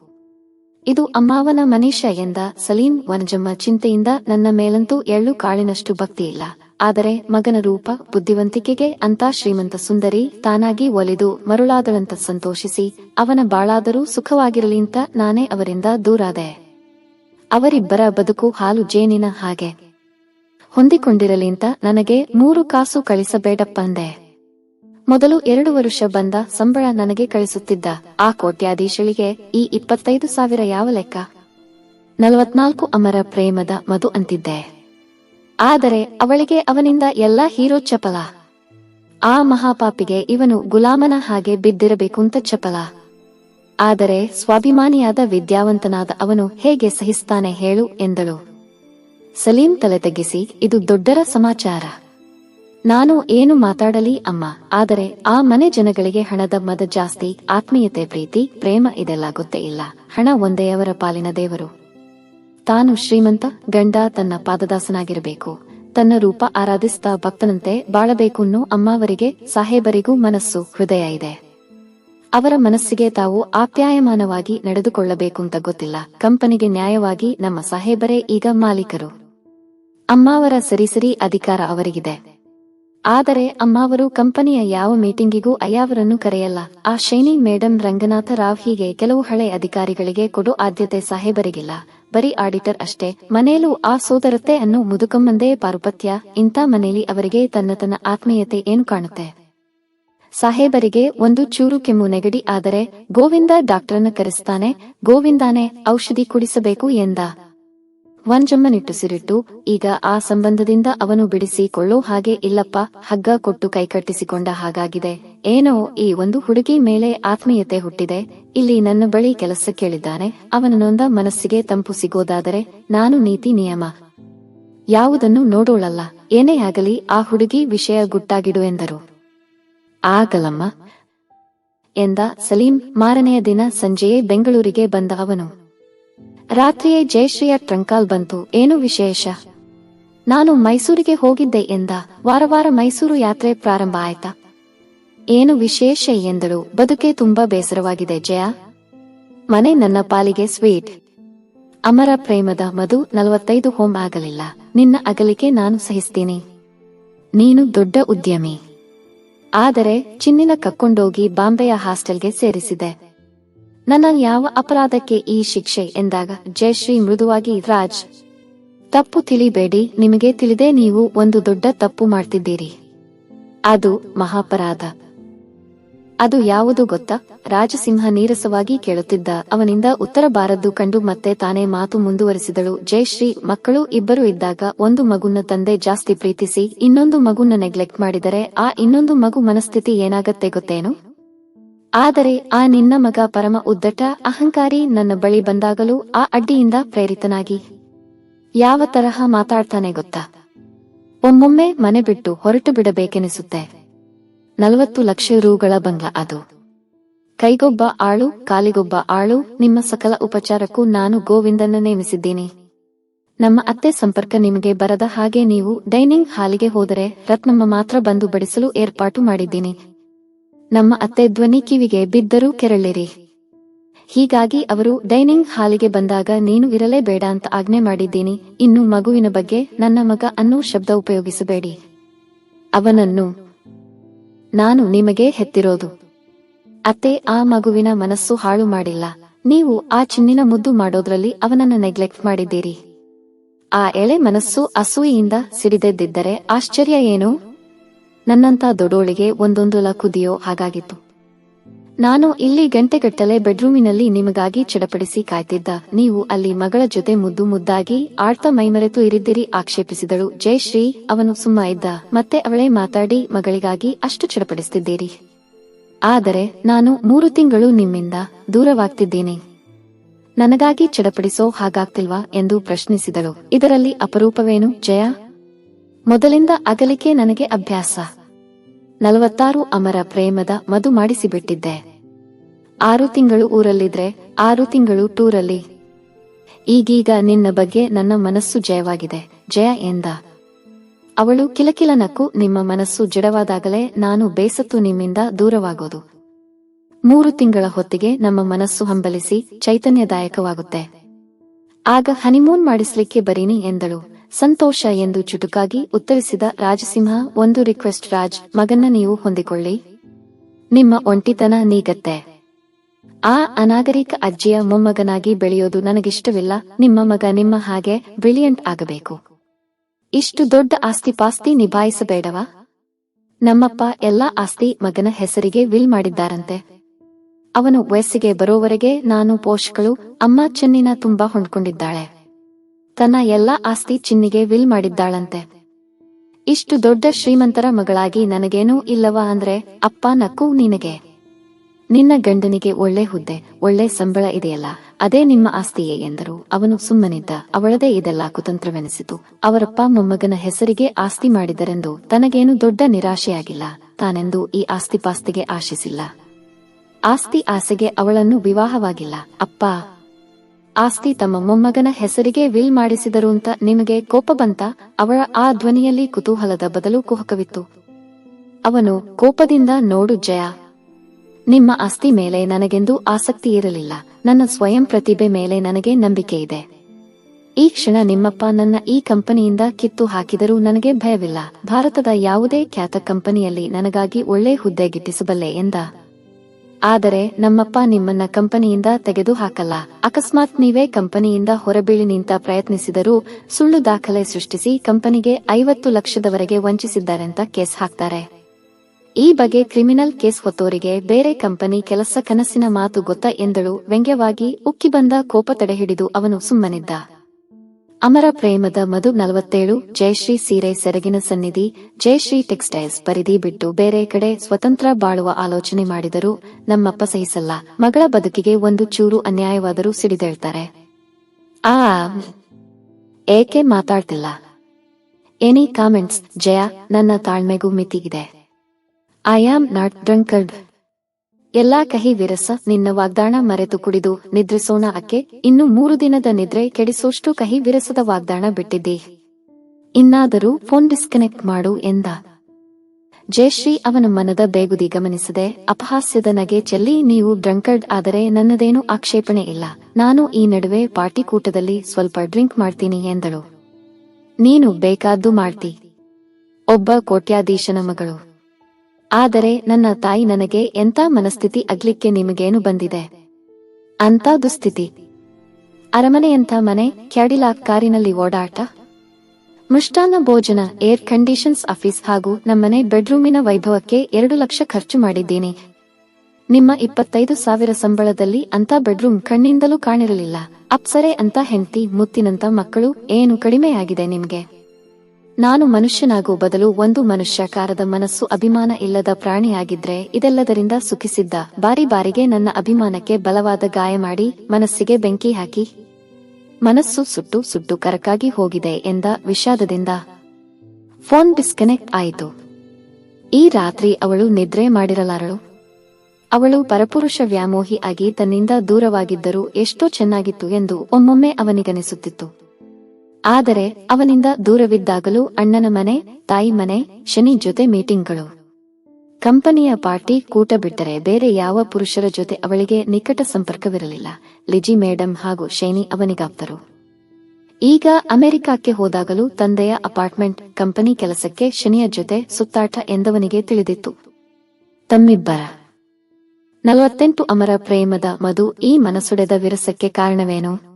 ಇದು ಅಮ್ಮಾವನ ಮನೀಷ ಎಂದ ಸಲೀಂ ವನಜಮ್ಮ ಚಿಂತೆಯಿಂದ ನನ್ನ ಮೇಲಂತೂ ಎಳ್ಳು ಕಾಳಿನಷ್ಟು ಭಕ್ತಿ ಇಲ್ಲ. ಆದರೆ ಮಗನ ರೂಪ, ಬುದ್ಧಿವಂತಿಕೆಗೆ ಅಂತ ಶ್ರೀಮಂತ ಸುಂದರಿ ತಾನಾಗಿ ಒಲಿದು ಮರುಳಾದಳಂತ ಸಂತೋಷಿಸಿ ಅವನ ಬಾಳಾದರೂ ಸುಖವಾಗಿರಲಿಂತ ನಾನೇ ಅವರಿಂದ ದೂರಾದೆ. ಅವರಿಬ್ಬರ ಬದುಕು ಹಾಲು ಜೇನಿನ ಹಾಗೆ. ಹೊಂದಿಕೊಂಡಿರಲಿ ಅಂತ ನನಗೆ ಮೂರು ಕಾಸು ಕಳಿಸಬೇಡಪ್ಪ ಅಂದೆ ಮೊದಲು ಎರಡು ವರುಷ ಬಂದ ಸಂಬಳ ನನಗೆ ಕಳಿಸುತ್ತಿದ್ದ. ಆ ಕೋಟ್ಯಾಧೀಶಳಿಗೆ ಈ ಇಪ್ಪತ್ತೈದು ಸಾವಿರ ಯಾವ ಲೆಕ್ಕ? ನಲವತ್ನಾಲ್ಕು ಅಮರ ಪ್ರೇಮದ ಮಧು ಅಂತಿದ್ದೆ. ಆದರೆ ಅವಳಿಗೆ ಅವನಿಂದ ಎಲ್ಲ ಹೀರೋ ಚಪಲ. ಆ ಮಹಾಪಾಪಿಗೆ ಇವನು ಗುಲಾಮನ ಹಾಗೆ ಬಿದ್ದಿರಬೇಕುಂತ ಚಪಲ. ಆದರೆ ಸ್ವಾಭಿಮಾನಿಯಾದ ವಿದ್ಯಾವಂತನಾದ ಅವನು ಹೇಗೆ ಸಹಿಸ್ತಾನೆ ಹೇಳು ಎಂದಳು. ಸಲೀಂ ತಲೆ ತಗ್ಗಿಸಿ ಇದು ದೊಡ್ಡರ ಸಮಾಚಾರ. ನಾನು ಏನು ಮಾತಾಡಲಿ ಅಮ್ಮ, ಆದರೆ ಆ ಮನೆ ಜನಗಳಿಗೆ ಹಣದ ಮದ ಜಾಸ್ತಿ, ಆತ್ಮೀಯತೆ, ಪ್ರೀತಿ, ಪ್ರೇಮ ಇದೆಲ್ಲ ಗೊತ್ತೇ ಇಲ್ಲ, ಹಣ ಒಂದೇ ಅವರ ಪಾಲಿನ ದೇವರು. ತಾನು ಶ್ರೀಮಂತ, ಗಂಡ, ತನ್ನ ಪಾದದಾಸನಾಗಿರಬೇಕು. ತನ್ನ ರೂಪ ಆರಾಧಿಸ್ತಾ ಭಕ್ತನಂತೆ ಬಾಳಬೇಕು ಅಮ್ಮವರಿಗೆ, ಸಾಹೇಬರಿಗೂ ಮನಸ್ಸು, ಹೃದಯ ಇದೆ. ಅವರ ಮನಸ್ಸಿಗೆ ತಾವು ಆಪ್ಯಾಯಮಾನವಾಗಿ ನಡೆದುಕೊಳ್ಳಬೇಕು ಅಂತ ಗೊತ್ತಿಲ್ಲ. ಕಂಪನಿಗೆ ನ್ಯಾಯವಾಗಿ ನಮ್ಮ ಸಾಹೇಬರೇ ಈಗ ಮಾಲೀಕರು. ಅಮ್ಮಾವರ ಸರಿಸರಿ ಅಧಿಕಾರ ಅವರಿಗಿದೆ. ಆದರೆ ಅಮ್ಮಾವರು ಕಂಪನಿಯ ಯಾವ ಮೀಟಿಂಗಿಗೂ ಅಯ್ಯಾವರನ್ನು ಕರೆಯಲ್ಲ. ಆ ಶೈನಿ ಮೇಡಂ ರಂಗನಾಥ ರಾವ್ ಹೀಗೆ ಕೆಲವು ಹಳೆ ಅಧಿಕಾರಿಗಳಿಗೆ ಕೊಡೋ ಆದ್ಯತೆ ಸಾಹೇಬರಿಗಿಲ್ಲ. ಬರೀ ಆಡಿಟರ್ ಅಷ್ಟೇ. ಮನೆಯಲ್ಲೂ ಆ ಸೋದರತೆ ಅನ್ನು ಮುದುಕಮ್ಮಂದೇ ಪಾರುಪತ್ಯ. ಇಂಥ ಮನೆಯಲ್ಲಿ ಅವರಿಗೆ ತನ್ನ ತನ್ನ ಆತ್ಮೀಯತೆ ಏನು ಕಾಣುತ್ತೆ? ಸಾಹೇಬರಿಗೆ ಒಂದು ಚೂರು ಕೆಮ್ಮು ನೆಗಡಿ, ಆದರೆ ಗೋವಿಂದ ಡಾಕ್ಟರ್ನ ಕರೆಸ್ತಾನೆ, ಗೋವಿಂದಾನೆ ಔಷಧಿ ಕುಡಿಸಬೇಕು ಎಂದ. ವಂಜಮ್ಮನಿಟ್ಟು ಸಿರಿಟ್ಟು, ಈಗ ಆ ಸಂಬಂಧದಿಂದ ಅವನು ಬಿಡಿಸಿಕೊಳ್ಳೋ ಹಾಗೆ ಇಲ್ಲಪ್ಪ, ಹಗ್ಗ ಕೊಟ್ಟು ಕೈಕಟ್ಟಿಸಿಕೊಂಡ ಹಾಗಾಗಿದೆ. ಏನೋ ಈ ಒಂದು ಹುಡುಗಿ ಮೇಲೆ ಆತ್ಮೀಯತೆ ಹುಟ್ಟಿದೆ. ಇಲ್ಲಿ ನನ್ನ ಬಳಿ ಕೆಲಸ ಕೇಳಿದ್ದಾನೆ, ಅವನ ನೊಂದ ಮನಸ್ಸಿಗೆ ತಂಪು ಸಿಗೋದಾದರೆ ನಾನು ನೀತಿ ನಿಯಮ. ಯಾವುದನ್ನು ನೋಡೋಳಲ್ಲ, ಏನೇ ಆಗಲಿ ಆ ಹುಡುಗಿ ವಿಷಯ ಗುಟ್ಟಾಗಿಡು ಎಂದರು. ಆಗಲಮ್ಮ. ಎಂದ ಸಲೀಂ ಮಾರನೆಯ ದಿನ ಸಂಜೆಯೇ ಬೆಂಗಳೂರಿಗೆ ಬಂದ ಅವನು ರಾತ್ರಿಯೇ ಜಯಶ್ರೀಯ ಟ್ರಂಕಾಲ್ ಬಂತು. ಏನು ವಿಶೇಷ? ನಾನು ಮೈಸೂರಿಗೆ ಹೋಗಿದ್ದೆ ಎಂದ. ವಾರ ವಾರ ಮೈಸೂರು ಯಾತ್ರೆ ಪ್ರಾರಂಭ ಆಯ್ತಾ? ಏನು ವಿಶೇಷ ಎಂದಳು. ಬದುಕೆ ತುಂಬಾ ಬೇಸರವಾಗಿದೆ ಜಯ. ಮನೆ ನನ್ನ ಪಾಲಿಗೆ ಸ್ವೀಟ್. ಅಮರ ಪ್ರೇಮದ ಮಧು ನಲವತ್ತೈದು ಹೋಮ್ ಆಗಲಿಲ್ಲ. ನಿನ್ನ ಅಗಲಿಕೆ ನಾನು ಸಹಿಸ್ತೀನಿ. ನೀನು ದೊಡ್ಡ ಉದ್ಯಮಿ. ಆದರೆ ಚಿನ್ನಿನ ಕಕ್ಕೊಂಡೋಗಿ ಬಾಂಬೆಯ ಹಾಸ್ಟೆಲ್ಗೆ ಸೇರಿಸಿದೆ. ನನ್ನ ಯಾವ ಅಪರಾಧಕ್ಕೆ ಈ ಶಿಕ್ಷೆ ಎಂದಾಗ ಜಯಶ್ರೀ ಮೃದುವಾಗಿ, ರಾಜ್, ತಪ್ಪು ತಿಳಿಬೇಡಿ, ನಿಮಗೆ ತಿಳಿದೇ ನೀವು ಒಂದು ದೊಡ್ಡ ತಪ್ಪು ಮಾಡ್ತಿದ್ದೀರಿ. ಅದು ಮಹಾಪರಾಧ. ಅದು ಯಾವುದು ಗೊತ್ತಾ? ರಾಜಸಿಂಹ ನೀರಸವಾಗಿ ಕೇಳುತ್ತಿದ್ದ. ಅವನಿಂದ ಉತ್ತರ ಬಾರದ್ದು ಕಂಡು ಮತ್ತೆ ತಾನೇ ಮಾತು ಮುಂದುವರಿಸಿದಳು. ಜಯಶ್ರೀ ಮಕ್ಕಳು ಇಬ್ಬರು ಇದ್ದಾಗ ಒಂದು ಮಗುನ ತಂದೆ ಜಾಸ್ತಿ ಪ್ರೀತಿಸಿ, ಇನ್ನೊಂದು ಮಗುನ ನೆಗ್ಲೆಕ್ಟ್ ಮಾಡಿದರೆ ಆ ಇನ್ನೊಂದು ಮಗು ಮನಸ್ಥಿತಿ ಏನಾಗತ್ತೆ ಗೊತ್ತೇನು? ಆದರೆ ಆ ನಿನ್ನ ಮಗ ಪರಮ ಉದ್ದಟ, ಅಹಂಕಾರಿ ನನ್ನ ಬಳಿ ಬಂದಾಗಲೂ ಆ ಅಡ್ಡಿಯಿಂದ ಪ್ರೇರಿತನಾಗಿ ಯಾವ ತರಹ ಮಾತಾಡ್ತಾನೆ ಗೊತ್ತಾ? ಒಮ್ಮೊಮ್ಮೆ ಮನೆ ಬಿಟ್ಟು ಹೊರಟು ಬಿಡಬೇಕೆನಿಸುತ್ತೆ. ನಲವತ್ತು ಲಕ್ಷ ರೂಗಳ ಬಂಗ್ಲ ಅದು. ಕೈಗೊಬ್ಬ ಆಳು, ಕಾಲಿಗೊಬ್ಬ ಆಳು, ನಿಮ್ಮ ಸಕಲ ಉಪಚಾರಕ್ಕೂ ನಾನು ಗೋವಿಂದನ ನೇಮಿಸಿದ್ದೀನಿ. ನಮ್ಮ ಅತ್ತೆ ಸಂಪರ್ಕ ನಿಮಗೆ ಬರದ ಹಾಗೆ ನೀವು ಡೈನಿಂಗ್ ಹಾಲಿಗೆ ಹೋದರೆ ರತ್ನಮ್ಮ ಮಾತ್ರ ಬಂದು ಬಡಿಸಲು ಏರ್ಪಾಟು ಮಾಡಿದ್ದೀನಿ. ನಮ್ಮ ಅತ್ತೆ ಧ್ವನಿ ಕಿವಿಗೆ ಬಿದ್ದರೂ ಕೆರಳಿರಿ. ಹೀಗಾಗಿ ಅವರು ಡೈನಿಂಗ್ ಹಾಲಿಗೆ ಬಂದಾಗ ನೀನು ಇರಲೇ ಬೇಡ ಅಂತ ಆಜ್ಞೆ ಮಾಡಿದ್ದೀನಿ. ಇನ್ನು ಮಗುವಿನ ಬಗ್ಗೆ ನನ್ನ ಮಗ ಅನ್ನೋ ಶಬ್ದ ಉಪಯೋಗಿಸಬೇಡಿ. ಅವನನ್ನು ನಾನು ನಿಮಗೆ ಹೆತ್ತಿರೋದು. ಅತ್ತೆ, ಆ ಮಗುವಿನ ಮನಸ್ಸು ಹಾಳು ಮಾಡಿಲ್ಲ. ನೀವು ಆ ಚಿನ್ನಿನ ಮುದ್ದು ಮಾಡೋದ್ರಲ್ಲಿ ಅವನನ್ನು ನೆಗ್ಲೆಕ್ಟ್ ಮಾಡಿದ್ದೀರಿ. ಆ ಎಳೆ ಮನಸ್ಸು ಅಸೂಯಿಯಿಂದ ಸಿಡಿದೆದ್ದಿದ್ದರೆ ಆಶ್ಚರ್ಯ ಏನು? ನನ್ನಂತ ದೊಡೋಳಿಗೆ ಒಂದೊಂದು ಲಕುದಿಯೋ ಕುದಿಯೋ ಹಾಗಾಗಿತ್ತು. ನಾನು ಇಲ್ಲಿ ಗಂಟೆಗಟ್ಟಲೆ ಬೆಡ್ರೂಮಿನಲ್ಲಿ ನಿಮಗಾಗಿ ಚಡಪಡಿಸಿ ಕಾಯ್ತಿದ್ದ. ನೀವು ಅಲ್ಲಿ ಮಗಳ ಜೊತೆ ಮುದ್ದು ಮುದ್ದಾಗಿ ಆಡ್ತಾ ಮೈಮರೆತು ಇರಿದ್ದಿರಿ ಆಕ್ಷೇಪಿಸಿದಳು. ಜಯಶ್ರೀ ಅವನು ಸುಮ್ಮ ಇದ್ದ. ಮತ್ತೆ ಅವಳೇ ಮಾತಾಡಿ ಮಗಳಿಗಾಗಿ ಅಷ್ಟು ಚಡಪಡಿಸ್ತಿದ್ದೀರಿ. ಆದರೆ ನಾನು ಮೂರು ತಿಂಗಳು ನಿಮ್ಮಿಂದ ದೂರವಾಗ್ತಿದ್ದೇನೆ. ನನಗಾಗಿ ಚಡಪಡಿಸೋ ಹಾಗಾಗ್ತಿಲ್ವಾ ಎಂದು ಪ್ರಶ್ನಿಸಿದಳು. ಇದರಲ್ಲಿ ಅಪರೂಪವೇನು? ಜಯ? ಮೊದಲಿಂದ ಅಗಲಿಕೆ ನನಗೆ ಅಭ್ಯಾಸ. ನಲವತ್ತಾರು ಅಮರ ಪ್ರೇಮದ ಮದು ಮಾಡಿಸಿಬಿಟ್ಟಿದ್ದೆ. ಆರು ತಿಂಗಳು ಊರಲ್ಲಿದ್ರೆ ಆರು ತಿಂಗಳು ಟೂರಲ್ಲಿ. ಈಗೀಗ ನಿನ್ನ ಬಗ್ಗೆ ನನ್ನ ಮನಸ್ಸು ಜಯವಾಗಿದೆ, ಜಯ ಎಂದ. ಅವಳು ಕಿಲಕಿಲ ನಕ್ಕು ನಿಮ್ಮ ಮನಸ್ಸು ಜಡವಾದಾಗಲೇ ನಾನು ಬೇಸತ್ತು ನಿಮ್ಮಿಂದ ದೂರವಾಗೋದು. ಮೂರು ತಿಂಗಳ ಹೊತ್ತಿಗೆ ನಮ್ಮ ಮನಸ್ಸು ಹಂಬಲಿಸಿ ಚೈತನ್ಯದಾಯಕವಾಗುತ್ತೆ. ಆಗ ಹನಿಮೂನ್ ಮಾಡಿಸ್ಲಿಕ್ಕೆ ಬರೀನಿ ಎಂದಳು. ಸಂತೋಷ ಎಂದು ಚುಟುಕಾಗಿ ಉತ್ತರಿಸಿದ ರಾಜಸಿಂಹ, ಒಂದು ರಿಕ್ವೆಸ್ಟ್ ರಾಜ್, ಮಗನ್ನ ನೀವು ಹೊಂದಿಕೊಳ್ಳಿ. ನಿಮ್ಮ ಒಂಟಿತನ ನೀಗತ್ತೆ. ಆ ಅನಾಗರಿಕ ಅಜ್ಜಿಯ ಮೊಮ್ಮಗನಾಗಿ ಬೆಳೆಯೋದು ನನಗಿಷ್ಟವಿಲ್ಲ. ನಿಮ್ಮ ಮಗ ನಿಮ್ಮ ಹಾಗೆ ಬ್ರಿಲಿಯಂಟ್ ಆಗಬೇಕು. ಇಷ್ಟು ದೊಡ್ಡ ಆಸ್ತಿ ಪಾಸ್ತಿ ನಿಭಾಯಿಸಬೇಡವಾ? ನಮ್ಮಪ್ಪ ಎಲ್ಲಾ ಆಸ್ತಿ ಮಗನ ಹೆಸರಿಗೆ ವಿಲ್ ಮಾಡಿದ್ದಾರಂತೆ. ಅವನು ವಯಸ್ಸಿಗೆ ಬರೋವರೆಗೆ ನಾನು ಪೋಷಕಳು, ಅಮ್ಮ ಚೆನ್ನಿನ ತುಂಬಾ ಹೊಂದ್ಕೊಂಡಿದ್ದಾಳೆ. ತನ್ನ ಎಲ್ಲಾ ಆಸ್ತಿ ಚಿನ್ನಿಗೆ ವಿಲ್ ಮಾಡಿದ್ದಾಳಂತೆ. ಇಷ್ಟು ದೊಡ್ಡ ಶ್ರೀಮಂತರ ಮಗಳಾಗಿ ನನಗೇನೂ ಇಲ್ಲವಾ ಅಂದ್ರೆ, ಅಪ್ಪ ನಕ್ಕು ನಿನಗೆ. ನಿನ್ನ ಗಂಡನಿಗೆ ಒಳ್ಳೆ ಹುದ್ದೆ, ಒಳ್ಳೆ ಸಂಬಳ ಇದೆಯಲ್ಲ? ಅದೇ ನಿಮ್ಮ ಆಸ್ತಿಯೇ ಎಂದರು. ಅವನು ಸುಮ್ಮನಿದ್ದ. ಅವಳದೇ ಇದೆಲ್ಲ ಕುತಂತ್ರವೆನಿಸಿತು. ಅವರಪ್ಪ ಮೊಮ್ಮಗನ ಹೆಸರಿಗೆ ಆಸ್ತಿ ಮಾಡಿದರೆಂದು ತನಗೇನು ದೊಡ್ಡ ನಿರಾಶೆಯಾಗಿಲ್ಲ. ತಾನೆಂದು ಈ ಆಸ್ತಿ ಪಾಸ್ತಿಗೆ ಆಶಿಸಿಲ್ಲ. ಆಸ್ತಿ ಆಸೆಗೆ ಅವಳನ್ನು ವಿವಾಹವಾಗಿಲ್ಲ. ಅಪ್ಪ, ಆಸ್ತಿ ತಮ್ಮ ಮೊಮ್ಮಗನ ಹೆಸರಿಗೆ ವಿಲ್ ಮಾಡಿಸಿದರು ಅಂತ ನಿಮಗೆ ಕೋಪ ಬಂತ? ಅವಳ ಆ ಧ್ವನಿಯಲ್ಲಿ ಕುತೂಹಲದ ಬದಲು ಕುಹಕವಿತ್ತು. ಅವನು ಕೋಪದಿಂದ ನೋಡು ಜಯ. ನಿಮ್ಮ ಆಸ್ತಿ ಮೇಲೆ ನನಗೆಂದು ಆಸಕ್ತಿ ಇರಲಿಲ್ಲ. ನನ್ನ ಸ್ವಯಂ ಪ್ರತಿಭೆ ಮೇಲೆ ನನಗೆ ನಂಬಿಕೆ ಇದೆ. ಈ ಕ್ಷಣ ನಿಮ್ಮಪ್ಪ ನನ್ನ ಈ ಕಂಪನಿಯಿಂದ ಕಿತ್ತು ಹಾಕಿದರೂ ನನಗೆ ಭಯವಿಲ್ಲ. ಭಾರತದ ಯಾವುದೇ ಖ್ಯಾತ ಕಂಪನಿಯಲ್ಲಿ ನನಗಾಗಿ ಒಳ್ಳೆ ಹುದ್ದೆ ಗಿಟ್ಟಿಸಬಲ್ಲೆ ಎಂದ. ಆದರೆ ನಮ್ಮಪ್ಪ ನಿಮ್ಮನ್ನ ಕಂಪನಿಯಿಂದ ತೆಗೆದು ಹಾಕಲ್ಲ. ಅಕಸ್ಮಾತ್ ನೀವೇ ಕಂಪನಿಯಿಂದ ಹೊರಬೀಳಿ ನಿಂತ ಪ್ರಯತ್ನಿಸಿದರೂ ಸುಳ್ಳು ದಾಖಲೆ ಸೃಷ್ಟಿಸಿ ಕಂಪನಿಗೆ ಐವತ್ತು ಲಕ್ಷದವರೆಗೆ ವಂಚಿಸಿದ್ದಾರೆಂತ ಕೇಸ್ ಹಾಕ್ತಾರೆ. ಈ ಬಗ್ಗೆ ಕ್ರಿಮಿನಲ್ ಕೇಸ್ ಹೊತ್ತೋರಿಗೆ ಬೇರೆ ಕಂಪನಿ ಕೆಲಸ ಕನಸಿನ ಮಾತು ಗೊತ್ತ ಎಂದಳು. ವ್ಯಂಗ್ಯವಾಗಿ ಉಕ್ಕಿ ಬಂದ ಕೋಪ ತಡೆಹಿಡಿದು ಅವನು ಸುಮ್ಮನಿದ್ದ. ಅಮರ ಪ್ರೇಮದ ಮಧು ನಲವತ್ತೇಳು, ಜಯಶ್ರೀ ಸೀರೆ ಸೆರಗಿನ ಸನ್ನಿಧಿ, ಜಯಶ್ರೀ ಟೆಕ್ಸ್ಟೈಲ್ಸ್ ಪರಿಧಿ ಬಿಟ್ಟು ಬೇರೆ ಕಡೆ ಸ್ವತಂತ್ರ ಬಾಳುವ ಆಲೋಚನೆ ಮಾಡಿದರೂ ನಮ್ಮಪ್ಪ ಸಹಿಸಲ್ಲ. ಮಗಳ ಬದುಕಿಗೆ ಒಂದು ಚೂರು ಅನ್ಯಾಯವಾದರೂ ಸಿಡಿದೇಳ್ತಾರೆ. ಆ, ಏಕೆ ಮಾತಾಡ್ತಿಲ್ಲ? ಎನಿ ಕಾಮೆಂಟ್ಸ್, ಜಯ, ನನ್ನ ತಾಳ್ಮೆಗೂ ಮಿತಿಗಿದೆ ಐ ಆಮ್ ನಾಟ್ ಡ್ರಂಕರ್ಡ್ ಎಲ್ಲಾ ಕಹಿ ವಿರಸ ನಿನ್ನ ವಾಗ್ದಾನ ಮರೆತು ಕುಡಿದು ನಿದ್ರಿಸೋಣ ಅಕ್ಕೆ, ಇನ್ನು ಮೂರು ದಿನದ ನಿದ್ರೆ ಕೆಡಿಸೋಷ್ಟು ಕಹಿ ವಿರಸದ ವಾಗ್ದಾನ ಬಿಟ್ಟಿದ್ದಿ. ಇನ್ನಾದರೂ ಫೋನ್ ಡಿಸ್ಕನೆಕ್ಟ್ ಮಾಡು ಎಂದ. ಜಯಶ್ರೀ ಅವನ ಮನದ ಬೇಗುದಿ ಗಮನಿಸದೆ, ಅಪಹಾಸ್ಯದ ನಗೆ ಚೆಲ್ಲಿ, ನೀವು ಡ್ರಂಕರ್ಡ್ ಆದರೆ ನನ್ನದೇನು ಆಕ್ಷೇಪಣೆ ಇಲ್ಲ. ನಾನು ಈ ನಡುವೆ ಪಾರ್ಟಿ ಕೂಟದಲ್ಲಿ ಸ್ವಲ್ಪ ಡ್ರಿಂಕ್ ಮಾಡ್ತೀನಿ ಎಂದಳು. ನೀನು ಬೇಕಾದ್ದು ಮಾಡ್ತಿ. ಒಬ್ಬ ಕೋಟ್ಯಾಧೀಶನ ಮಗಳು. ಆದರೆ ನನ್ನ ತಾಯಿ ನನಗೆ ಎಂತ ಮನಸ್ಥಿತಿ ಅಗ್ಲಿಕ್ಕೆ ನಿಮಗೇನು ಬಂದಿದೆ? ಅಂತ ದುಸ್ಥಿತಿ. ಅರಮನೆಯಂಥ ಮನೆ, ಕ್ಯಾಡಿಲಾಕ್ ಕಾರಿನಲ್ಲಿ ಓಡಾಟ. ಮೃಷ್ಟಾನ್ನ ಭೋಜನ, ಏರ್ ಕಂಡೀಷನ್ಸ್ ಆಫೀಸ್ ಹಾಗೂ ನಮ್ಮನೆ ಬೆಡ್ರೂಮಿನ ವೈಭವಕ್ಕೆ ಎರಡು ಲಕ್ಷ ಖರ್ಚು ಮಾಡಿದ್ದೀನಿ. ನಿಮ್ಮ ಇಪ್ಪತ್ತೈದು ಸಾವಿರ ಸಂಬಳದಲ್ಲಿ ಅಂತ ಬೆಡ್ರೂಮ್ ಕಣ್ಣಿಂದಲೂ ಕಾಣಿರಲಿಲ್ಲ. ಅಪ್ಸರೆ ಅಂತ ಹೆಂಡತಿ ಮುತ್ತಿನಂತ ಮಕ್ಕಳು ಏನು ಕಡಿಮೆಯಾಗಿದೆ ನಿಮ್ಗೆ? ನಾನು ಮನುಷ್ಯನಾಗುವ ಬದಲು ಒಂದು ಮನುಷ್ಯಾಕಾರದ ಮನಸ್ಸು ಅಭಿಮಾನ ಇಲ್ಲದ ಪ್ರಾಣಿಯಾಗಿದ್ರೆ ಇದೆಲ್ಲದರಿಂದ ಸುಖಿಸಿದ್ದ ಬಾರಿ ಬಾರಿಗೆ ನನ್ನ ಅಭಿಮಾನಕ್ಕೆ ಬಲವಾದ ಗಾಯ ಮಾಡಿ ಮನಸ್ಸಿಗೆ ಬೆಂಕಿ ಹಾಕಿ ಮನಸ್ಸು ಸುಟ್ಟು ಸುಟ್ಟು ಕರಕಾಗಿ ಹೋಗಿದೆ ಎಂದ ವಿಷಾದದಿಂದ. ಫೋನ್ ಡಿಸ್ಕನೆಕ್ಟ್ ಆಯಿತು. ಈ ರಾತ್ರಿ ಅವಳು ನಿದ್ರೆ ಮಾಡಿರಲಾರಳು. ಅವಳು ಪರಪುರುಷ ವ್ಯಾಮೋಹಿ ಆಗಿ ತನ್ನಿಂದ ದೂರವಾಗಿದ್ದರೂ ಎಷ್ಟೋ ಚೆನ್ನಾಗಿತ್ತು ಎಂದು ಒಮ್ಮೊಮ್ಮೆ ಅವನಿಗನಿಸುತ್ತಿತ್ತು. ಆದರೆ ಅವನಿಂದ ದೂರವಿದ್ದಾಗಲೂ ಅಣ್ಣನ ಮನೆ, ತಾಯಿ ಮನೆ, ಶನಿ ಜೊತೆ ಮೀಟಿಂಗ್ಗಳು. ಕಂಪನಿಯ ಪಾರ್ಟಿ ಕೂಟ ಬಿಟ್ಟರೆ ಬೇರೆ ಯಾವ ಪುರುಷರ ಜೊತೆ ಅವಳಿಗೆ ನಿಕಟ ಸಂಪರ್ಕವಿರಲಿಲ್ಲ. ಲಿಜಿ ಮೇಡಂ ಹಾಗೂ ಶೈನಿ ಅವನಿಗಾಪ್ತರು. ಈಗ ಅಮೆರಿಕಕ್ಕೆ ಹೋದಾಗಲೂ ತಂದೆಯ ಅಪಾರ್ಟ್ಮೆಂಟ್ ಕಂಪನಿ ಕೆಲಸಕ್ಕೆ ಶನಿಯ ಜೊತೆ ಸುತ್ತಾಟ ಎಂದವನಿಗೆ ತಿಳಿದಿತ್ತು. ತಮ್ಮಿಬ್ಬರ ನಲವತ್ತೆಂಟು ಅಮರ ಪ್ರೇಮದ ಮಧು ಈ ಮನಸುಡೆದ ವಿರಸಕ್ಕೆ ಕಾರಣವೇನು?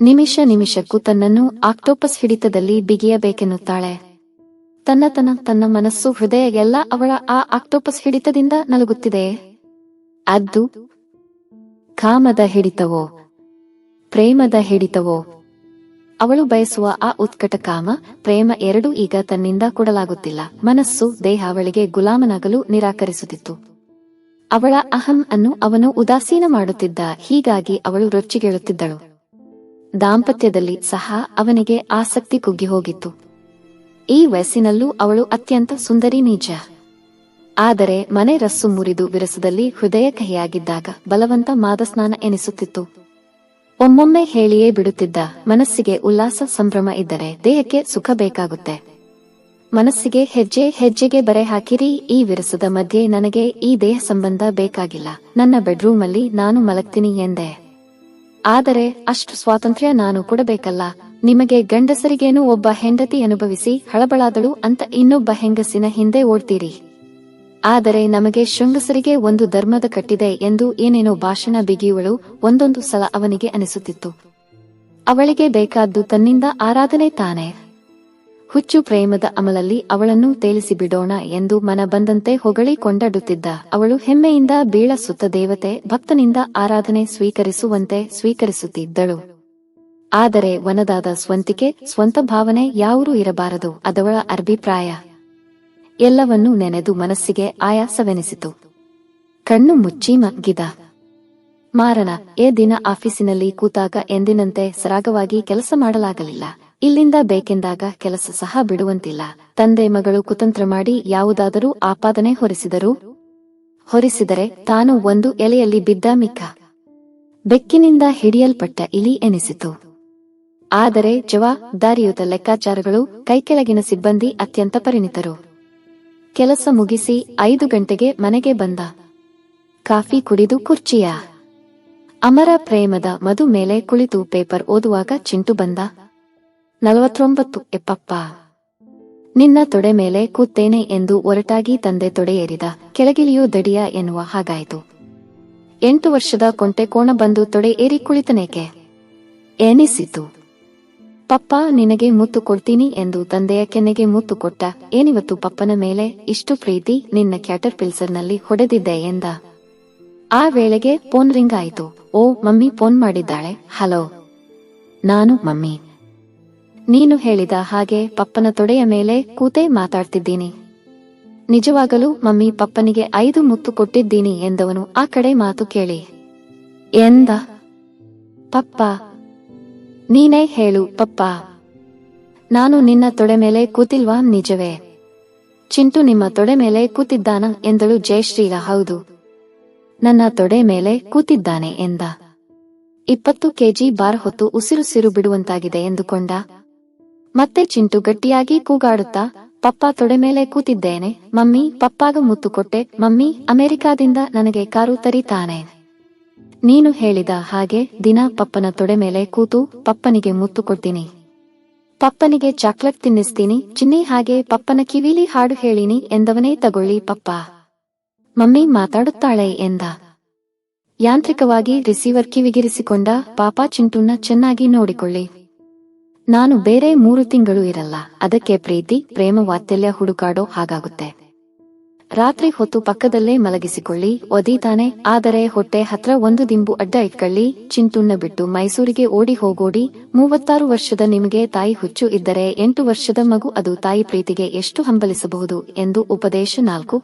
ನಿಮಿಷ ನಿಮಿಷಕ್ಕೂ ತನ್ನನ್ನು ಆಕ್ಟೋಪಸ್ ಹಿಡಿತದಲ್ಲಿ ಬಿಗಿಯಬೇಕೆನ್ನುತ್ತಾಳೆ. ತನ್ನ ತನ್ನ ತನ್ನ ಮನಸ್ಸು ಹೃದಯ ಎಲ್ಲ ಅವಳ ಆ ಆಕ್ಟೋಪಸ್ ಹಿಡಿತದಿಂದ ನಲುಗುತ್ತಿದೆ. ಅದ್ದು, ಕಾಮದ ಹಿಡಿತವೋ, ಪ್ರೇಮದ ಹಿಡಿತವೋ, ಅವಳು ಬಯಸುವ ಆ ಉತ್ಕಟ ಕಾಮ, ಪ್ರೇಮ ಎರಡೂ ಈಗ ತನ್ನಿಂದ ಕೊಡಲಾಗುತ್ತಿಲ್ಲ. ಮನಸ್ಸು ದೇಹ ಅವಳಿಗೆ ಗುಲಾಮನಾಗಲು ನಿರಾಕರಿಸುತ್ತಿತ್ತು. ಅವಳ ಅಹಂ ಅನ್ನು ಅವನು ಉದಾಸೀನ ಮಾಡುತ್ತಿದ್ದ, ಹೀಗಾಗಿ ಅವಳು ರೊಚ್ಚಿಗೇಳುತ್ತಿದ್ದಳು. ದಾಂಪತ್ಯದಲ್ಲಿ ಸಹ ಅವನಿಗೆ ಆಸಕ್ತಿ ಕುಗ್ಗಿ ಹೋಗಿತ್ತು. ಈ ವಯಸ್ಸಿನಲ್ಲೂ ಅವಳು ಅತ್ಯಂತ ಸುಂದರಿ ನಿಜ ಆದರೆ ಮನೆ ರಸ್ಸು ಮುರಿದು ವಿರಸದಲ್ಲಿ ಹೃದಯ ಕಹಿಯಾಗಿದ್ದಾಗ ಬಲವಂತ ಮಾದಸ್ನಾನ ಎನಿಸುತ್ತಿತ್ತು. ಒಮ್ಮೊಮ್ಮೆ ಹೇಳಿಯೇ ಬಿಡುತ್ತಿದ್ದ ಮನಸ್ಸಿಗೆ ಉಲ್ಲಾಸ ಸಂಭ್ರಮ ಇದ್ದರೆ ದೇಹಕ್ಕೆ ಸುಖ ಬೇಕಾಗುತ್ತೆ. ಮನಸ್ಸಿಗೆ ಹೆಜ್ಜೆ ಹೆಜ್ಜೆಗೆ ಬರೆ ಹಾಕಿರಿ, ಈ ವಿರಸದ ಮಧ್ಯೆ ನನಗೆ ಈ ದೇಹ ಸಂಬಂಧ ಬೇಕಾಗಿಲ್ಲ. ನನ್ನ ಬೆಡ್ರೂಮಲ್ಲಿ ನಾನು ಮಲಗ್ತೀನಿ ಎಂದೆ. ಆದರೆ ಅಷ್ಟು ಸ್ವಾತಂತ್ರ್ಯ ನಾನು ಕೊಡಬೇಕಲ್ಲ. ನಿಮಗೆ ಗಂಡಸರಿಗೇನು ಒಬ್ಬ ಹೆಂಡತಿ ಅನುಭವಿಸಿ ಹಳಬಳಾದಳು ಅಂತ ಇನ್ನೊಬ್ಬ ಹೆಂಗಸಿನ ಹಿಂದೆ ಓಡ್ತೀರಿ. ಆದರೆ ನಮಗೆ ಶೃಂಗಸರಿಗೆ ಒಂದು ಧರ್ಮದ ಕಟ್ಟಿದೆ ಎಂದು ಏನೇನೋ ಭಾಷಣ ಬಿಗಿಯುವಳು ಒಂದೊಂದು ಸಲ ಅವನಿಗೆ ಅನಿಸುತ್ತಿತ್ತು. ಅವಳಿಗೆ ಬೇಕಾದ್ದು ತನ್ನಿಂದ ಆರಾಧನೆ ತಾನೆ. ಹುಚ್ಚು ಪ್ರೇಮದ ಅಮಲಲ್ಲಿ ಅವಳನ್ನು ತೇಲಿಸಿ ಬಿಡೋಣ ಎಂದು ಮನ ಬಂದಂತೆ ಹೊಗಳಿ ಕೊಂಡಾಡುತ್ತಿದ್ದ ಅವಳು ಹೆಮ್ಮೆಯಿಂದ ಬೀಳ ಸುತ್ತ ದೇವತೆ ಭಕ್ತನಿಂದ ಆರಾಧನೆ ಸ್ವೀಕರಿಸುವಂತೆ ಸ್ವೀಕರಿಸುತ್ತಿದ್ದಳು. ಆದರೆ ವನದಾದ ಸ್ವಂತಿಕೆ, ಸ್ವಂತ ಭಾವನೆ ಯಾವರೂ ಇರಬಾರದು, ಅದವಳ ಅಭಿಪ್ರಾಯ. ಎಲ್ಲವನ್ನೂ ನೆನೆದು ಮನಸ್ಸಿಗೆ ಆಯಾಸವೆನಿಸಿತು. ಕಣ್ಣು ಮುಚ್ಚಿ ಮಗ್ಗಿದ. ಮಾರನ, ಏ ದಿನ ಆಫೀಸಿನಲ್ಲಿ ಕೂತಾಗ ಎಂದಿನಂತೆ ಸರಾಗವಾಗಿ ಕೆಲಸ ಮಾಡಲಾಗಲಿಲ್ಲ. ಇಲ್ಲಿಂದ ಬೇಕೆಂದಾಗ ಕೆಲಸ ಸಹ ಬಿಡುವಂತಿಲ್ಲ. ತಂದೆ ಮಗಳು ಕುತಂತ್ರ ಮಾಡಿ ಯಾವುದಾದರೂ ಆಪಾದನೆ ಹೊರಿಸಿದರು? ಹೊರಿಸಿದರೆ ತಾನು ಒಂದು ಎಲೆಯಲ್ಲಿ ಬಿದ್ದ ಮಿಕ್ಕ. ಬೆಕ್ಕಿನಿಂದ ಹಿಡಿಯಲ್ಪಟ್ಟ ಇಲಿ ಎನಿಸಿತು. ಆದರೆ ಜವಾಬ್ದಾರಿಯುತ ಲೆಕ್ಕಾಚಾರಗಳು ಕೈಕೆಳಗಿನ ಸಿಬ್ಬಂದಿ ಅತ್ಯಂತ ಪರಿಣಿತರು. ಕೆಲಸ ಮುಗಿಸಿ ಐದು ಗಂಟೆಗೆ ಮನೆಗೆ ಬಂದ. ಕಾಫಿ ಕುಡಿದು ಕುರ್ಚಿಯ ಅಮರ ಪ್ರೇಮದ ಮಧು ಮೇಲೆ ಕುಳಿತು ಪೇಪರ್ ಓದುವಾಗ ಚಿಂಟು ಬಂದ. ನಲವತ್ತೊಂಬತ್ತು ಎಪ್ಪಪ್ಪ ನಿನ್ನ ತೊಡೆ ಮೇಲೆ ಕೂತೇನೆ ಎಂದು ಒರಟಾಗಿ ತಂದೆ ತೊಡೆ ಏರಿದ ಕೆಳಗಿಲಿಯೋ ದಡಿಯ ಎನ್ನುವ ಹಾಗಾಯಿತು. ಎಂಟು ವರ್ಷದ ಕೊಂಟೆ ಕೋಣ ಬಂದು ತೊಡೆ ಏರಿ ಕುಳಿತನೇಕೆ? ಏನಿಸಿತು ಪಪ್ಪ, ನಿನಗೆ ಮುತ್ತು ಕೊಡ್ತೀನಿ ಎಂದು ತಂದೆಯ ಕೆನ್ನೆಗೆ ಮುತ್ತು ಕೊಟ್ಟ, ಏನಿವತ್ತು ಪಪ್ಪನ ಮೇಲೆ? ಇಷ್ಟು ಪ್ರೀತಿ, ನಿನ್ನ ಕ್ಯಾಟರ್ ಪಿಲ್ಸರ್ನಲ್ಲಿ ಹೊಡೆದಿದ್ದೆ ಎಂದ. ಆ ವೇಳೆಗೆ ಫೋನ್ ರಿಂಗ್ ಆಯಿತು. ಓ, ಮಮ್ಮಿ ಫೋನ್ ಮಾಡಿದ್ದಾಳೆ. ಹಲೋ. ನಾನು ಮಮ್ಮಿ. ನೀನು ಹೇಳಿದ ಹಾಗೆ ಪಪ್ಪನ ತೊಡೆಯ ಮೇಲೆ ಕೂತೇ ಮಾತಾಡ್ತಿದ್ದೀನಿ. ನಿಜವಾಗಲೂ ಮಮ್ಮಿ ಪಪ್ಪನಿಗೆ ಐದು ಮುತ್ತು ಕೊಟ್ಟಿದ್ದೀನಿ ಎಂದವನು ಆ ಕಡೆ ಮಾತು ಕೇಳಿ. ಎಂದ? ಪಪ್ಪ. ನೀನೇ ಹೇಳು, ಪಪ್ಪ. ನಾನು ನಿನ್ನ ತೊಡೆ ಮೇಲೆ ಕೂತಿಲ್ವಾ? ನಿಜವೇ. ಚಿಂಟು ನಿಮ್ಮ ತೊಡೆ ಮೇಲೆ ಕೂತಿದ್ದಾನ? ಎಂದಳು ಜಯಶ್ರೀಲ. ಹೌದು. ನನ್ನ ತೊಡೆ ಮೇಲೆ ಕೂತಿದ್ದಾನೆ ಎಂದ. ಇಪ್ಪತ್ತು ಕೆಜಿ ಬಾರ್ ಹೊತ್ತು ಉಸಿರುಸಿರು ಬಿಡುವಂತಾಗಿದೆ ಎಂದುಕೊಂಡ ಮತ್ತೆ ಚಿಂಟು ಗಟ್ಟಿಯಾಗಿ ಕೂಗಾಡುತ್ತಾ, ಪಪ್ಪ ತೊಡೆ ಮೇಲೆ ಕೂತಿದ್ದೇನೆ. ಮಮ್ಮಿ, ಪಪ್ಪಾಗ ಮುತ್ತು ಕೊಟ್ಟೆ. ಮಮ್ಮಿ, ಅಮೆರಿಕಾದಿಂದ ನನಗೆ ಕಾರು ತರಿತಾನೆ. ನೀನು ಹೇಳಿದ ಹಾಗೆ ದಿನ ಪಪ್ಪನ ತೊಡೆ ಮೇಲೆ ಕೂತು ಪಪ್ಪನಿಗೆ ಮುತ್ತು ಕೊಡ್ತೀನಿ. ಪಪ್ಪನಿಗೆ ಚಾಕ್ಲೇಟ್ ತಿನ್ನಿಸ್ತೀನಿ. ಚಿನ್ನಿ ಹಾಗೆ ಪಪ್ಪನ ಕಿವಿಲಿ ಹಾಡು ಹೇಳಿನಿ ಎಂದವನೇ ತಗೊಳ್ಳಿ ಪಪ್ಪ. ಮಮ್ಮಿ ಮಾತಾಡುತ್ತಾಳೆ ಎಂದ. ಯಾಂತ್ರಿಕವಾಗಿ ರಿಸೀವರ್ ಕಿವಿಗಿರಿಸಿಕೊಂಡ ಪಾಪ ಚಿಂಟುನ್ನ ಚೆನ್ನಾಗಿ ನೋಡಿಕೊಳ್ಳಿ. ನಾನು ಬೇರೆ ಮೂರು ತಿಂಗಳು ಇರಲ್ಲ, ಅದಕ್ಕೆ ಪ್ರೀತಿ, ಪ್ರೇಮ, ವಾತ್ಸಲ್ಯ ಹುಡುಕಾಡೋ ಹಾಗಾಗುತ್ತೆ. ರಾತ್ರಿ ಹೊತ್ತು ಪಕ್ಕದಲ್ಲೇ ಮಲಗಿಸಿಕೊಳ್ಳಿ ಒದೀತಾನೆ ಆದರೆ ಹೊಟ್ಟೆ ಹತ್ರ ಒಂದು ದಿಂಬು ಅಡ್ಡ ಇಟ್ಕೊಳ್ಳಿ, ಚಿಂತುಣ್ಣ ಬಿಟ್ಟು ಮೈಸೂರಿಗೆ ಓಡಿ ಹೋಗೋಡಿ, ಮೂವತ್ತಾರು ವರ್ಷದ ನಿಮಗೆ ತಾಯಿ ಹುಚ್ಚು ಇದ್ದರೆ ಎಂಟು ವರ್ಷದ ಮಗು ಅದು ತಾಯಿ ಪ್ರೀತಿಗೆ ಎಷ್ಟು ಹಂಬಲಿಸಬಹುದು ಎಂದು ಉಪದೇಶ ನಾಲ್ಕು.